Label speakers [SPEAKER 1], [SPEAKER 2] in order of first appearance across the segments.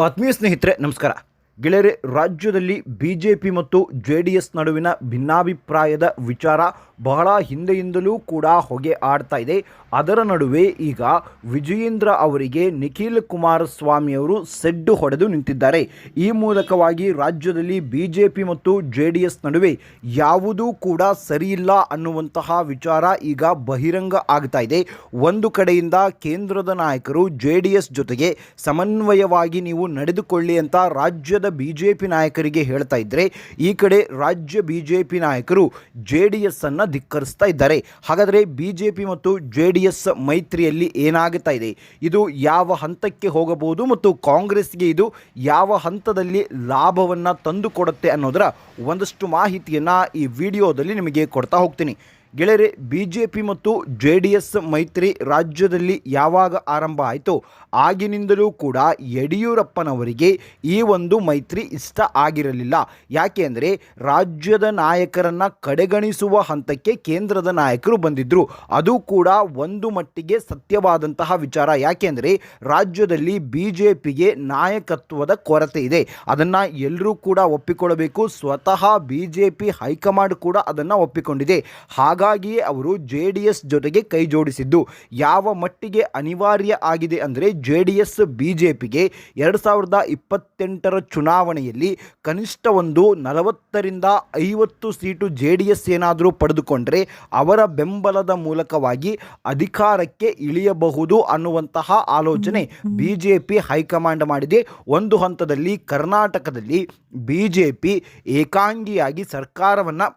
[SPEAKER 1] ಆತ್ಮೀಯ ಸ್ನೇಹಿತರೆ ನಮಸ್ಕಾರ ಗೆಳೆಯರೆ, ರಾಜ್ಯದಲ್ಲಿ ಬಿ ಜೆ ಪಿ ಮತ್ತು ಜೆ ಡಿ ಎಸ್ ನಡುವಿನ ಭಿನ್ನಾಭಿಪ್ರಾಯದ ವಿಚಾರ ಬಹಳ ಹಿಂದೆಯಿಂದಲೂ ಕೂಡ ಹೊಗೆ ಆಡ್ತಾ ಇದೆ. ಅದರ ನಡುವೆ ಈಗ ವಿಜಯೇಂದ್ರ ಅವರಿಗೆ ನಿಖಿಲ್ ಕುಮಾರಸ್ವಾಮಿ ಅವರು ಸೆಡ್ಡು ಹೊಡೆದು ನಿಂತಿದ್ದಾರೆ. ಈ ಮೂಲಕವಾಗಿ ರಾಜ್ಯದಲ್ಲಿ ಬಿ ಜೆ ಪಿ ಮತ್ತು ಜೆ ಡಿ ಎಸ್ ನಡುವೆ ಯಾವುದೂ ಕೂಡ ಸರಿಯಿಲ್ಲ ಅನ್ನುವಂತಹ ವಿಚಾರ ಈಗ ಬಹಿರಂಗ ಆಗ್ತಾ ಇದೆ. ಒಂದು ಕಡೆಯಿಂದ ಕೇಂದ್ರದ ನಾಯಕರು ಜೆ ಡಿ ಎಸ್ ಜೊತೆಗೆ ಸಮನ್ವಯವಾಗಿ ನೀವು ನಡೆದುಕೊಳ್ಳಿ ಅಂತ ರಾಜ್ಯದ ಬಿ ಜೆ ಪಿ ನಾಯಕರಿಗೆ ಹೇಳ್ತಾ ಇದ್ದರೆ ಈ ಕಡೆ ರಾಜ್ಯ ಬಿ ಜೆ ಪಿ ನಾಯಕರು ಜೆ ಡಿ ಎಸ್ ಅನ್ನು ಧಿಕ್ಕರಿಸ್ತಾ ಇದ್ದಾರೆ. ಹಾಗಾದರೆ ಬಿ ಜೆ ಪಿ ಮತ್ತು ಜೆ ಡಿ ಎಸ್ ಮೈತ್ರಿಯಲ್ಲಿ ಏನಾಗುತ್ತಾ ಇದೆ? ಇದು ಯಾವ ಹಂತಕ್ಕೆ ಹೋಗಬಹುದು ಮತ್ತು ಕಾಂಗ್ರೆಸ್ಗೆ ಇದು ಯಾವ ಹಂತದಲ್ಲಿ ಲಾಭವನ್ನು ತಂದುಕೊಡುತ್ತೆ ಅನ್ನೋದರ ಒಂದಷ್ಟು ಮಾಹಿತಿಯನ್ನು ಈ ವಿಡಿಯೋದಲ್ಲಿ ನಿಮಗೆ ಕೊಡ್ತಾ ಹೋಗ್ತೀನಿ. ಗೆಳೆಯರೆ ಬಿ ಜೆ ಪಿ ಮತ್ತು ಜೆ ಡಿ ಎಸ್ ಮೈತ್ರಿ ರಾಜ್ಯದಲ್ಲಿ ಯಾವಾಗ ಆರಂಭ ಆಯಿತು ಆಗಿನಿಂದಲೂ ಕೂಡ ಯಡಿಯೂರಪ್ಪನವರಿಗೆ ಈ ಒಂದು ಮೈತ್ರಿ ಇಷ್ಟ ಆಗಿರಲಿಲ್ಲ. ಯಾಕೆ ಅಂದರೆ ರಾಜ್ಯದ ನಾಯಕರನ್ನು ಕಡೆಗಣಿಸುವ ಹಂತಕ್ಕೆ ಕೇಂದ್ರದ ನಾಯಕರು ಬಂದಿದ್ದರು ಅದು ಕೂಡ ಒಂದು ಮಟ್ಟಿಗೆ ಸತ್ಯವಾದಂತಹ ವಿಚಾರ. ಯಾಕೆಂದರೆ ರಾಜ್ಯದಲ್ಲಿ ಬಿ ಜೆ ಪಿಗೆ ನಾಯಕತ್ವದ ಕೊರತೆ ಇದೆ. ಅದನ್ನು ಎಲ್ಲರೂ ಕೂಡ ಒಪ್ಪಿಕೊಳ್ಳಬೇಕು. ಸ್ವತಃ ಬಿ ಜೆ ಪಿ ಹೈಕಮಾಂಡ್ ಕೂಡ ಅದನ್ನು ಒಪ್ಪಿಕೊಂಡಿದೆ. ಹಾಗಾಗಿಯೇ ಅವರು ಜೆ ಡಿ ಎಸ್ ಜೊತೆಗೆ ಕೈ ಜೋಡಿಸಿದ್ದು ಯಾವ ಮಟ್ಟಿಗೆ ಅನಿವಾರ್ಯ ಆಗಿದೆ ಅಂದರೆ J D S B J ಪಿಗೆ ಎರಡು ಸಾವಿರದ ಇಪ್ಪತ್ತೆಂಟರ ಚುನಾವಣೆಯಲ್ಲಿ ಕನಿಷ್ಠ ಒಂದು ನಲವತ್ತರಿಂದ ಐವತ್ತು ಸೀಟು ಜೆ ಡಿ ಎಸ್ ಏನಾದರೂ ಪಡೆದುಕೊಂಡರೆ ಅವರ ಬೆಂಬಲದ ಮೂಲಕವಾಗಿ ಅಧಿಕಾರಕ್ಕೆ ಇಳಿಯಬಹುದು ಅನ್ನುವಂತಹ ಆಲೋಚನೆ ಬಿ ಜೆ ಪಿ ಹೈಕಮಾಂಡ್ ಮಾಡಿದೆ. ಒಂದು ಹಂತದಲ್ಲಿ ಕರ್ನಾಟಕದಲ್ಲಿ ಬಿ ಜೆ ಪಿ ಏಕಾಂಗಿಯಾಗಿ ಸರ್ಕಾರವನ್ನು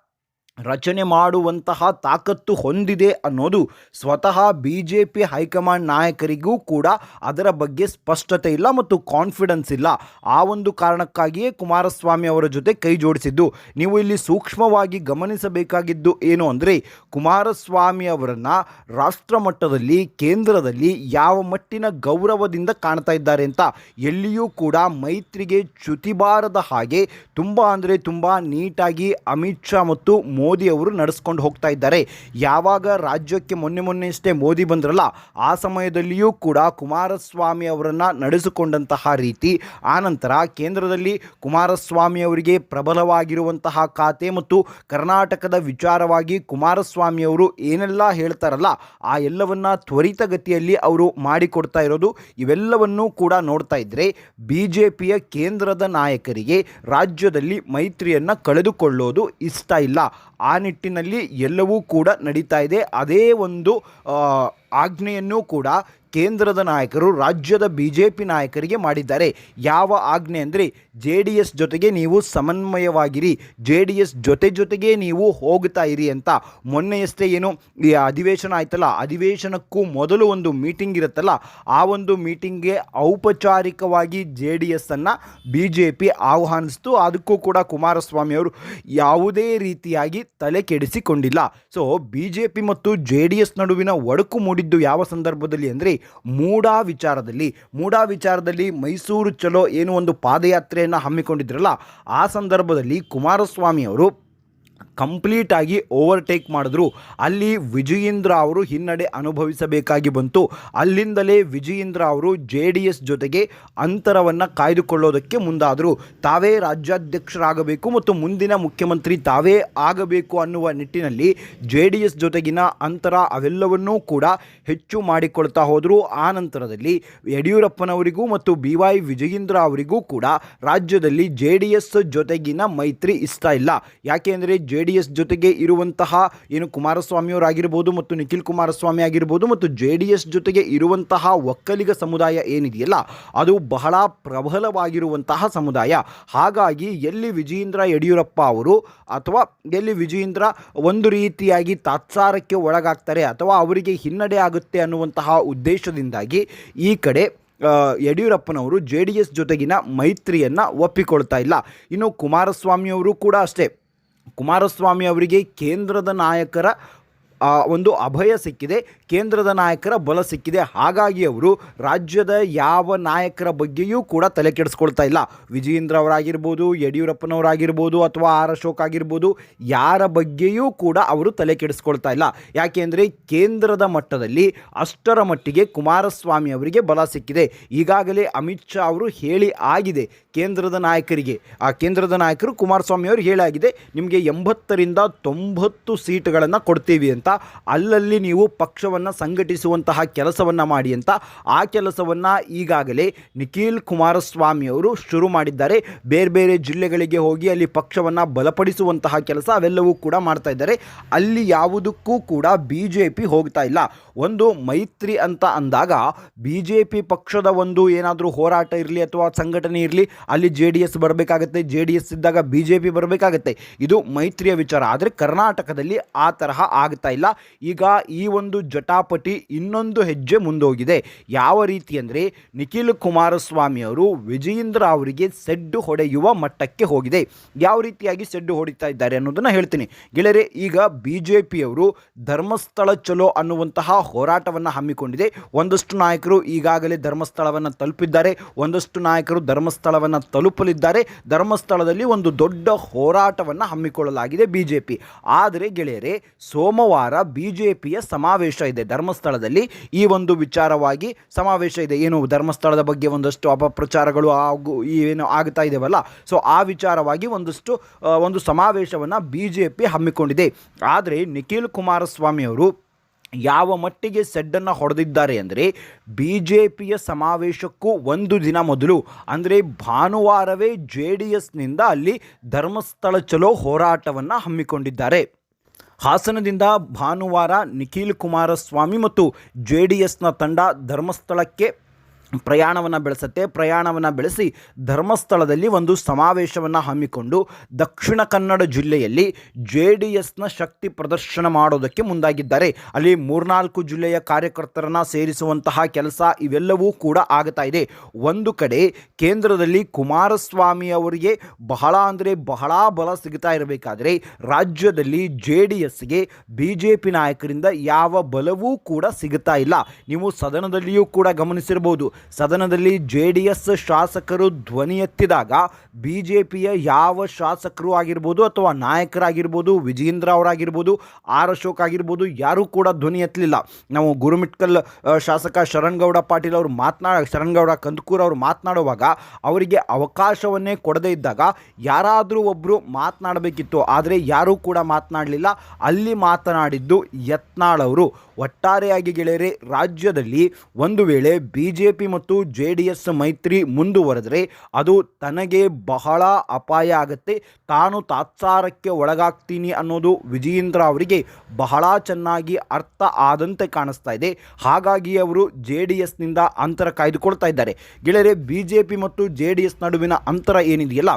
[SPEAKER 1] ರಚನೆ ಮಾಡುವಂತಹ ತಾಕತ್ತು ಹೊಂದಿದೆ ಅನ್ನೋದು ಸ್ವತಃ B J P high command ನಾಯಕರಿಗೂ ಕೂಡ ಅದರ ಬಗ್ಗೆ ಸ್ಪಷ್ಟತೆ ಇಲ್ಲ ಮತ್ತು ಕಾನ್ಫಿಡೆನ್ಸ್ ಇಲ್ಲ. ಆ ಒಂದು ಕಾರಣಕ್ಕಾಗಿಯೇ ಕುಮಾರಸ್ವಾಮಿ ಅವರ ಜೊತೆ ಕೈ ಜೋಡಿಸಿದ್ದು. ನೀವು ಇಲ್ಲಿ ಸೂಕ್ಷ್ಮವಾಗಿ ಗಮನಿಸಬೇಕಾಗಿದ್ದು ಏನು ಅಂದರೆ, ಕುಮಾರಸ್ವಾಮಿ ಅವರನ್ನು ರಾಷ್ಟ್ರ ಮಟ್ಟದಲ್ಲಿ ಕೇಂದ್ರದಲ್ಲಿ ಯಾವ ಮಟ್ಟಿನ ಗೌರವದಿಂದ ಕಾಣ್ತಾ ಇದ್ದಾರೆ ಅಂತ ಎಲ್ಲಿಯೂ ಕೂಡ ಮೈತ್ರಿಗೆ ಚ್ಯುತಿಬಾರದ ಹಾಗೆ ತುಂಬ ಅಂದರೆ ತುಂಬ ನೀಟಾಗಿ ಅಮಿತ್ ಶಾ ಮತ್ತು ಅವರು ನಡೆಸ್ಕೊಂಡು ಹೋಗ್ತಾ ಇದ್ದಾರೆ. ಯಾವಾಗ ರಾಜ್ಯಕ್ಕೆ ಮೊನ್ನೆ ಮೊನ್ನೆಯಷ್ಟೇ ಮೋದಿ ಬಂದ್ರಲ್ಲ, ಆ ಸಮಯದಲ್ಲಿಯೂ ಕೂಡ ಕುಮಾರಸ್ವಾಮಿ ಅವರನ್ನು ನಡೆಸಿಕೊಂಡಂತಹ ರೀತಿ ಆನಂತರ ಕೇಂದ್ರದಲ್ಲಿ ಕುಮಾರಸ್ವಾಮಿ ಅವರಿಗೆ ಪ್ರಬಲವಾಗಿರುವಂತಹ ಖಾತೆ ಮತ್ತು ಕರ್ನಾಟಕದ ವಿಚಾರವಾಗಿ ಕುಮಾರಸ್ವಾಮಿ ಅವರು ಏನೆಲ್ಲ ಹೇಳ್ತಾರಲ್ಲ, ಆ ಎಲ್ಲವನ್ನ ತ್ವರಿತಗತಿಯಲ್ಲಿ ಅವರು ಮಾಡಿಕೊಡ್ತಾ ಇರೋದು, ಇವೆಲ್ಲವನ್ನೂ ಕೂಡ ನೋಡ್ತಾ ಇದ್ದರೆ ಬಿ ಜೆ ಪಿಯ ಕೇಂದ್ರದ ನಾಯಕರಿಗೆ ರಾಜ್ಯದಲ್ಲಿ ಮೈತ್ರಿಯನ್ನು ಕಳೆದುಕೊಳ್ಳೋದು ಇಷ್ಟ ಇಲ್ಲ. ಆ ನಿಟ್ಟಿನಲ್ಲಿ ಎಲ್ಲವೂ ಕೂಡ ನಡೀತಾ ಇದೆ. ಅದೇ ಒಂದು ಆಜ್ಞೆಯನ್ನು ಕೂಡ ಕೇಂದ್ರದ ನಾಯಕರು ರಾಜ್ಯದ ಬಿ ಜೆ ಪಿ ನಾಯಕರಿಗೆ ಮಾಡಿದ್ದಾರೆ. ಯಾವ ಆಜ್ಞೆ ಅಂದರೆ ಜೆ ಡಿ ಎಸ್ ಜೊತೆಗೆ ನೀವು ಸಮನ್ವಯವಾಗಿರಿ ಜೆ ಡಿ ಎಸ್ ಜೊತೆ ಜೊತೆಗೆ ನೀವು ಹೋಗ್ತಾ ಇರಿ ಅಂತ. ಮೊನ್ನೆಯಷ್ಟೇ ಏನು, ಈ ಅಧಿವೇಶನ ಆಯ್ತಲ್ಲ, ಅಧಿವೇಶನಕ್ಕೂ ಮೊದಲು ಒಂದು ಮೀಟಿಂಗ್ ಇರುತ್ತಲ್ಲ, ಆ ಒಂದು ಮೀಟಿಂಗ್ಗೆ ಔಪಚಾರಿಕವಾಗಿ ಜೆ ಡಿ ಎಸ್ಸನ್ನು ಬಿ ಜೆ ಪಿ ಆಹ್ವಾನಿಸ್ತು. ಅದಕ್ಕೂ ಕೂಡ ಕುಮಾರಸ್ವಾಮಿ ಅವರು ಯಾವುದೇ ರೀತಿಯಾಗಿ ತಲೆ ಕೆಡಿಸಿಕೊಂಡಿಲ್ಲ. ಸೊ ಬಿ ಜೆ ಪಿ ಮತ್ತು ಜೆ ಡಿ ಎಸ್ ನಡುವಿನ ಒಡಕು ಮೂಡಿದ್ದು ಯಾವ ಸಂದರ್ಭದಲ್ಲಿ ಅಂದರೆ ಮೂಡಾ ವಿಚಾರದಲ್ಲಿ ಮೂಡಾ ವಿಚಾರದಲ್ಲಿ ಮೈಸೂರು ಚಲೋ ಏನು ಒಂದು ಪಾದಯಾತ್ರೆಯನ್ನು ಹಮ್ಮಿಕೊಂಡಿದ್ರಲ್ಲ ಆ ಸಂದರ್ಭದಲ್ಲಿ ಕುಮಾರಸ್ವಾಮಿ ಅವರು ಕಂಪ್ಲೀಟಾಗಿ ಓವರ್ಟೇಕ್ ಮಾಡಿದ್ರು. ಅಲ್ಲಿ ವಿಜಯೇಂದ್ರ ಅವರು ಹಿನ್ನಡೆ ಅನುಭವಿಸಬೇಕಾಗಿ ಬಂತು. ಅಲ್ಲಿಂದಲೇ ವಿಜಯೇಂದ್ರ ಅವರು ಜೆ ಡಿ ಎಸ್ ಜೊತೆಗೆ ಅಂತರವನ್ನು ಕಾಯ್ದುಕೊಳ್ಳೋದಕ್ಕೆ ಮುಂದಾದರು. ತಾವೇ ರಾಜ್ಯಾಧ್ಯಕ್ಷರಾಗಬೇಕು ಮತ್ತು ಮುಂದಿನ ಮುಖ್ಯಮಂತ್ರಿ ತಾವೇ ಆಗಬೇಕು ಅನ್ನುವ ನಿಟ್ಟಿನಲ್ಲಿ ಜೆ ಡಿ ಎಸ್ ಜೊತೆಗಿನ ಅಂತರ ಅವೆಲ್ಲವನ್ನೂ ಕೂಡ ಹೆಚ್ಚು ಮಾಡಿಕೊಳ್ತಾ ಹೋದರು. ಆ ನಂತರದಲ್ಲಿ ಯಡಿಯೂರಪ್ಪನವರಿಗೂ ಮತ್ತು ಬಿ ವೈ ವಿಜಯೇಂದ್ರ ಅವರಿಗೂ ಕೂಡ ರಾಜ್ಯದಲ್ಲಿ ಜೆ ಡಿ ಎಸ್ ಜೊತೆಗಿನ ಮೈತ್ರಿ ಇಷ್ಟ ಇಲ್ಲ. ಯಾಕೆಂದರೆ ಜೆ ಎಸ್ ಜೊತೆಗೆ ಇರುವಂತಹ ಏನು ಕುಮಾರಸ್ವಾಮಿಯವರಾಗಿರ್ಬೋದು ಮತ್ತು ನಿಖಿಲ್ ಕುಮಾರಸ್ವಾಮಿ ಆಗಿರ್ಬೋದು ಮತ್ತು ಜೆ ಡಿ ಎಸ್ ಜೊತೆಗೆ ಇರುವಂತಹ ಒಕ್ಕಲಿಗ ಸಮುದಾಯ ಏನಿದೆಯಲ್ಲ, ಅದು ಬಹಳ ಪ್ರಬಲವಾಗಿರುವಂತಹ ಸಮುದಾಯ. ಹಾಗಾಗಿ ಎಲ್ಲಿ ವಿಜಯೇಂದ್ರ ಯಡಿಯೂರಪ್ಪ ಅವರು ಅಥವಾ ಎಲ್ಲಿ ವಿಜಯೇಂದ್ರ ಒಂದು ರೀತಿಯಾಗಿ ತಾತ್ಸಾರಕ್ಕೆ ಒಳಗಾಗ್ತಾರೆ ಅಥವಾ ಅವರಿಗೆ ಹಿನ್ನಡೆ ಆಗುತ್ತೆ ಅನ್ನುವಂತಹ ಉದ್ದೇಶದಿಂದಾಗಿ ಈ ಕಡೆ ಯಡಿಯೂರಪ್ಪನವರು ಜೆ ಡಿ ಎಸ್ ಜೊತೆಗಿನ ಮೈತ್ರಿಯನ್ನು ಒಪ್ಪಿಕೊಳ್ತಾ ಇಲ್ಲ. ಇನ್ನು ಕುಮಾರಸ್ವಾಮಿಯವರು ಕೂಡ ಅಷ್ಟೇ. ಕುಮಾರಸ್ವಾಮಿ ಅವರಿಗೆ ಕೇಂದ್ರದ ನಾಯಕರ ಒಂದು ಅಭಯ ಸಿಕ್ಕಿದೆ, ಕೇಂದ್ರದ ನಾಯಕರ ಬಲ ಸಿಕ್ಕಿದೆ. ಹಾಗಾಗಿ ಅವರು ರಾಜ್ಯದ ಯಾವ ನಾಯಕರ ಬಗ್ಗೆಯೂ ಕೂಡ ತಲೆ ಕೆಡಿಸ್ಕೊಳ್ತಾ ಇಲ್ಲ. ವಿಜಯೇಂದ್ರ ಅವರಾಗಿರ್ಬೋದು, ಯಡಿಯೂರಪ್ಪನವರಾಗಿರ್ಬೋದು ಅಥವಾ ಆರ್ ಅಶೋಕ್ ಆಗಿರ್ಬೋದು, ಯಾರ ಬಗ್ಗೆಯೂ ಕೂಡ ಅವರು ತಲೆ ಕೆಡಿಸ್ಕೊಳ್ತಾ ಇಲ್ಲ. ಯಾಕೆಂದರೆ ಕೇಂದ್ರದ ಮಟ್ಟದಲ್ಲಿ ಅಷ್ಟರ ಮಟ್ಟಿಗೆ ಕುಮಾರಸ್ವಾಮಿ ಅವರಿಗೆ ಬಲ ಸಿಕ್ಕಿದೆ. ಈಗಾಗಲೇ ಅಮಿತ್ ಶಾ ಅವರು ಹೇಳಿ ಆಗಿದೆ, ಕೇಂದ್ರದ ನಾಯಕರಿಗೆ. ಆ ಕೇಂದ್ರದ ನಾಯಕರು ಕುಮಾರಸ್ವಾಮಿ ಅವರು ಹೇಳಾಗಿದೆ ನಿಮಗೆ ಎಂಬತ್ತರಿಂದ ತೊಂಬತ್ತು ಸೀಟ್ಗಳನ್ನು ಕೊಡ್ತೀವಿ ಅಂತ. ಅಲ್ಲಲ್ಲಿ ನೀವು ಪಕ್ಷವನ್ನು ಸಂಘಟಿಸುವಂತಹ ಕೆಲಸವನ್ನು ಮಾಡಿ ಅಂತ, ಆ ಕೆಲಸವನ್ನು ಈಗಾಗಲೇ ನಿಖಿಲ್ ಕುಮಾರಸ್ವಾಮಿ ಅವರು ಶುರು ಮಾಡಿದ್ದಾರೆ. ಬೇರೆ ಬೇರೆ ಜಿಲ್ಲೆಗಳಿಗೆ ಹೋಗಿ ಅಲ್ಲಿ ಪಕ್ಷವನ್ನು ಬಲಪಡಿಸುವಂತಹ ಕೆಲಸ ಅವೆಲ್ಲವೂ ಕೂಡ ಮಾಡ್ತಾ ಇದ್ದಾರೆ. ಅಲ್ಲಿ ಯಾವುದಕ್ಕೂ ಕೂಡ ಬಿ ಜೆ ಪಿ ಹೋಗ್ತಾ ಇಲ್ಲ. ಒಂದು ಮೈತ್ರಿ ಅಂತ ಅಂದಾಗ ಬಿ ಜೆ ಪಿ ಪಕ್ಷದ ಒಂದು ಏನಾದರೂ ಹೋರಾಟ ಇರಲಿ ಅಥವಾ ಸಂಘಟನೆ ಇರಲಿ, ಅಲ್ಲಿ ಜೆ ಡಿ ಎಸ್ ಬರಬೇಕಾಗತ್ತೆ, ಜೆ ಡಿ ಎಸ್ ಇದ್ದಾಗ ಬಿ ಜೆ ಪಿ ಬರಬೇಕಾಗತ್ತೆ. ಇದು ಮೈತ್ರಿಯ ವಿಚಾರ. ಆದರೆ ಕರ್ನಾಟಕದಲ್ಲಿ ಆ ತರಹ ಆಗ್ತಾ ಇಲ್ಲ. ಈಗ ಈ ಒಂದು ಜಟಾಪಟಿ ಇನ್ನೊಂದು ಹೆಜ್ಜೆ ಮುಂದೋಗಿದೆ. ಯಾವ ರೀತಿ ಅಂದರೆ ನಿಖಿಲ್ ಕುಮಾರಸ್ವಾಮಿ ಅವರು ವಿಜಯೇಂದ್ರ ಅವರಿಗೆ ಸೆಡ್ಡು ಹೊಡೆಯುವ ಮಟ್ಟಕ್ಕೆ ಹೋಗಿದೆ. ಯಾವ ರೀತಿಯಾಗಿ ಸೆಡ್ಡು ಹೊಡಿತಾ ಇದ್ದಾರೆ ಅನ್ನೋದನ್ನು ಹೇಳ್ತೀನಿ. ಗೆಳೆಯರೆ, ಈಗ ಬಿ ಜೆ ಪಿಯವರು ಧರ್ಮಸ್ಥಳ ಚಲೋ ಅನ್ನುವಂತಹ ಹೋರಾಟವನ್ನು ಹಮ್ಮಿಕೊಂಡಿದೆ. ಒಂದಷ್ಟು ನಾಯಕರು ಈಗಾಗಲೇ ಧರ್ಮಸ್ಥಳವನ್ನು ತಲುಪಿದ್ದಾರೆ. ಒಂದಷ್ಟು ನಾಯಕರು ಧರ್ಮಸ್ಥಳವನ್ನು ತಲುಪಲಿದ್ದಾರೆ. ಧರ್ಮಸ್ಥಳದಲ್ಲಿ ಒಂದು ದೊಡ್ಡ ಹೋರಾಟವನ್ನು ಹಮ್ಮಿಕೊಳ್ಳಲಾಗಿದೆ ಬಿ ಜೆ ಪಿ ಆದರೆ ಗೆಳೆಯರೆ, ಸೋಮವಾರ ಬಿ ಜೆ ಪಿಯ ಸಮಾವೇಶ ಇದೆ ಧರ್ಮಸ್ಥಳದಲ್ಲಿ. ಈ ಒಂದು ವಿಚಾರವಾಗಿ ಸಮಾವೇಶ ಇದೆ. ಏನು ಧರ್ಮಸ್ಥಳದ ಬಗ್ಗೆ ಒಂದಷ್ಟು ಅಪಪ್ರಚಾರಗಳು ಆಗು, ಏನು ಆಗ್ತಾ ಇದ್ದೇವಲ್ಲ ಸೊ ಆ ವಿಚಾರವಾಗಿ ಒಂದಷ್ಟು ಒಂದು ಸಮಾವೇಶವನ್ನು ಬಿ ಜೆ ಪಿ ಹಮ್ಮಿಕೊಂಡಿದೆ. ಆದರೆ ನಿಖಿಲ್ ಕುಮಾರಸ್ವಾಮಿ ಅವರು ಯಾವ ಮಟ್ಟಿಗೆ ಸೆಡ್ಡನ್ನು ಹೊಡೆದಿದ್ದಾರೆ ಅಂದರೆ ಬಿ ಜೆ ಪಿಯ ಸಮಾವೇಶಕ್ಕೂ ಒಂದು ದಿನ ಮೊದಲು, ಅಂದರೆ ಭಾನುವಾರವೇ ಜೆ ಡಿ ಎಸ್ನಿಂದ ಅಲ್ಲಿ ಧರ್ಮಸ್ಥಳ ಚಲೋ ಹೋರಾಟವನ್ನು ಹಮ್ಮಿಕೊಂಡಿದ್ದಾರೆ. ಹಾಸನದಿಂದ ಭಾನುವಾರ ನಿಖಿಲ್ ಕುಮಾರಸ್ವಾಮಿ ಮತ್ತು ಜೆ ಡಿ ಎಸ್ನ ತಂಡ ಧರ್ಮಸ್ಥಳಕ್ಕೆ ಪ್ರಯಾಣವನ್ನು ಬೆಳೆಸುತ್ತೆ. ಪ್ರಯಾಣವನ್ನು ಬೆಳೆಸಿ ಧರ್ಮಸ್ಥಳದಲ್ಲಿ ಒಂದು ಸಮಾವೇಶವನ್ನು ಹಮ್ಮಿಕೊಂಡು ದಕ್ಷಿಣ ಕನ್ನಡ ಜಿಲ್ಲೆಯಲ್ಲಿ ಜೆ ಡಿ ಎಸ್ನ ಶಕ್ತಿ ಪ್ರದರ್ಶನ ಮಾಡೋದಕ್ಕೆ ಮುಂದಾಗಿದ್ದಾರೆ. ಅಲ್ಲಿ ಮೂರ್ನಾಲ್ಕು ಜಿಲ್ಲೆಯ ಕಾರ್ಯಕರ್ತರನ್ನು ಸೇರಿಸುವಂತಹ ಕೆಲಸ ಇವೆಲ್ಲವೂ ಕೂಡ ಆಗ್ತಾ ಇದೆ. ಒಂದು ಕಡೆ ಕೇಂದ್ರದಲ್ಲಿ ಕುಮಾರಸ್ವಾಮಿ ಅವರಿಗೆ ಬಹಳ ಅಂದರೆ ಬಹಳ ಬಲ ಸಿಗ್ತಾ ಇರಬೇಕಾದರೆ ರಾಜ್ಯದಲ್ಲಿ ಜೆ ಡಿ ಎಸ್ಗೆ ಬಿ ಜೆ ಪಿ ನಾಯಕರಿಂದ ಯಾವ ಬಲವೂ ಕೂಡ ಸಿಗುತ್ತಾ ಇಲ್ಲ. ನೀವು ಸದನದಲ್ಲಿಯೂ ಕೂಡ ಗಮನಿಸಿರ್ಬೋದು ಸದನದಲ್ಲಿ ಜೆ ಡಿ ಎಸ್ ಶಾಸಕರು ಧ್ವನಿ ಎತ್ತಿದಾಗ ಬಿ ಜೆ ಪಿಯ ಯಾವ ಶಾಸಕರು ಆಗಿರ್ಬೋದು ಅಥವಾ ನಾಯಕರಾಗಿರ್ಬೋದು ವಿಜೇಂದ್ರ ಅವರಾಗಿರ್ಬೋದು, ಆರ್ ಅಶೋಕ್ ಆಗಿರ್ಬೋದು, ಯಾರೂ ಕೂಡ ಧ್ವನಿ ಎತ್ತಲಿಲ್ಲ. ನಾವು ಗುರುಮಿಟ್ಕಲ್ ಶಾಸಕ ಶರಣ್ಗೌಡ ಪಾಟೀಲ್ ಅವರು ಮಾತನಾಡ ಶರಣ್ಗೌಡ ಕಂದಕೂರ್ ಅವರು ಮಾತನಾಡುವಾಗ ಅವರಿಗೆ ಅವಕಾಶವನ್ನೇ ಕೊಡದೇ ಇದ್ದಾಗ ಯಾರಾದರೂ ಒಬ್ಬರು ಮಾತನಾಡಬೇಕಿತ್ತು. ಆದರೆ ಯಾರೂ ಕೂಡ ಮಾತನಾಡಲಿಲ್ಲ. ಅಲ್ಲಿ ಮಾತನಾಡಿದ್ದು ಯತ್ನಾಳ್ ಅವರು. ಒಟ್ಟಾರೆಯಾಗಿ ಗೆಳೆಯರೆ, ರಾಜ್ಯದಲ್ಲಿ ಒಂದು ವೇಳೆ ಬಿ ಜೆ ಪಿ ಮತ್ತು ಜೆ ಡಿ ಎಸ್ ಮೈತ್ರಿ ಮುಂದುವರೆದರೆ ಅದು ತನಗೆ ಬಹಳ ಅಪಾಯ ಆಗುತ್ತೆ. ತಾನು ತಾತ್ಸಾರಕ್ಕೆ ಒಳಗಾಗ್ತೀನಿ ಅನ್ನೋದು ವಿಜಯೇಂದ್ರ ಅವರಿಗೆ ಬಹಳ ಚೆನ್ನಾಗಿ ಅರ್ಥ ಆದಂತೆ ಕಾಣಿಸ್ತಾ ಇದೆ. ಹಾಗಾಗಿ ಅವರು ಜೆ ಡಿ ಎಸ್ನಿಂದ ಅಂತರ ಕಾಯ್ದುಕೊಳ್ತಾ ಇದ್ದಾರೆ. ಗೆಳೆಯರೆ, ಬಿ ಜೆ ಪಿ ಮತ್ತು ಜೆ ಡಿ ಎಸ್ ನಡುವಿನ ಅಂತರ ಏನಿದೆಯಲ್ಲ?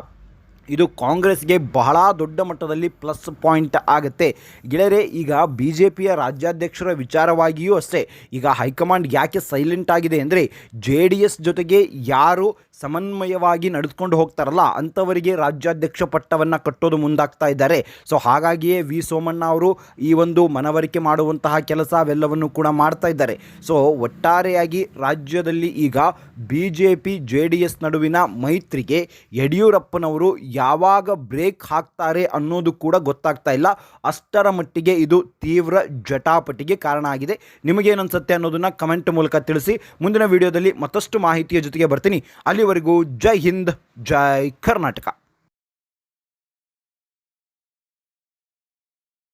[SPEAKER 1] ಇದು ಕಾಂಗ್ರೆಸ್ಗೆ ಬಹಳ ದೊಡ್ಡ ಮಟ್ಟದಲ್ಲಿ ಪ್ಲಸ್ ಪಾಯಿಂಟ್ ಆಗುತ್ತೆ. ಗೆಳೆಯರೆ, ಈಗ ಬಿ ಜೆ ಪಿಯ ರಾಜ್ಯಾಧ್ಯಕ್ಷರ ವಿಚಾರವಾಗಿಯೂ ಅಷ್ಟೇ. ಈಗ ಹೈಕಮಾಂಡ್ ಯಾಕೆ ಸೈಲೆಂಟ್ ಆಗಿದೆ ಅಂದರೆ ಜೆ ಡಿ ಎಸ್ ಜೊತೆಗೆ ಯಾರು ಸಮನ್ವಯವಾಗಿ ನಡೆದುಕೊಂಡು ಹೋಗ್ತಾರಲ್ಲ, ಅಂಥವರಿಗೆ ರಾಜ್ಯಾಧ್ಯಕ್ಷ ಪಟ್ಟವನ್ನು ಕಟ್ಟೋದು ಮುಂದಾಗ್ತಾ ಇದ್ದಾರೆ. ಸೊ ಹಾಗಾಗಿಯೇ ವಿ ಸೋಮಣ್ಣ ಅವರು ಈ ಒಂದು ಮನವರಿಕೆ ಮಾಡುವಂತಹ ಕೆಲಸ ಅವೆಲ್ಲವನ್ನು ಕೂಡ ಮಾಡ್ತಾ ಇದ್ದಾರೆ. ಸೊ ಒಟ್ಟಾರೆಯಾಗಿ ರಾಜ್ಯದಲ್ಲಿ ಈಗ B J P J D S ನಡುವಿನ ಮೈತ್ರಿಗೆ ಯಡಿಯೂರಪ್ಪನವರು ಯಾವಾಗ ಬ್ರೇಕ್ ಹಾಕ್ತಾರೆ ಅನ್ನೋದು ಕೂಡ ಗೊತ್ತಾಗ್ತಾ ಇಲ್ಲ. ಅಷ್ಟರ ಮಟ್ಟಿಗೆ ಇದು ತೀವ್ರ ಜಟಾಪಟಿಗೆ ಕಾರಣ ಆಗಿದೆ. ನಿಮಗೇನನ್ಸುತ್ತೆ ಅನ್ನೋದನ್ನು ಕಮೆಂಟ್ ಮೂಲಕ ತಿಳಿಸಿ. ಮುಂದಿನ ವಿಡಿಯೋದಲ್ಲಿ ಮತ್ತಷ್ಟು ಮಾಹಿತಿಯ ಜೊತೆಗೆ ಬರ್ತೀನಿ. ಅಲ್ಲಿವರೆಗೂ ಜೈ ಹಿಂದ್, ಜೈ ಕರ್ನಾಟಕ.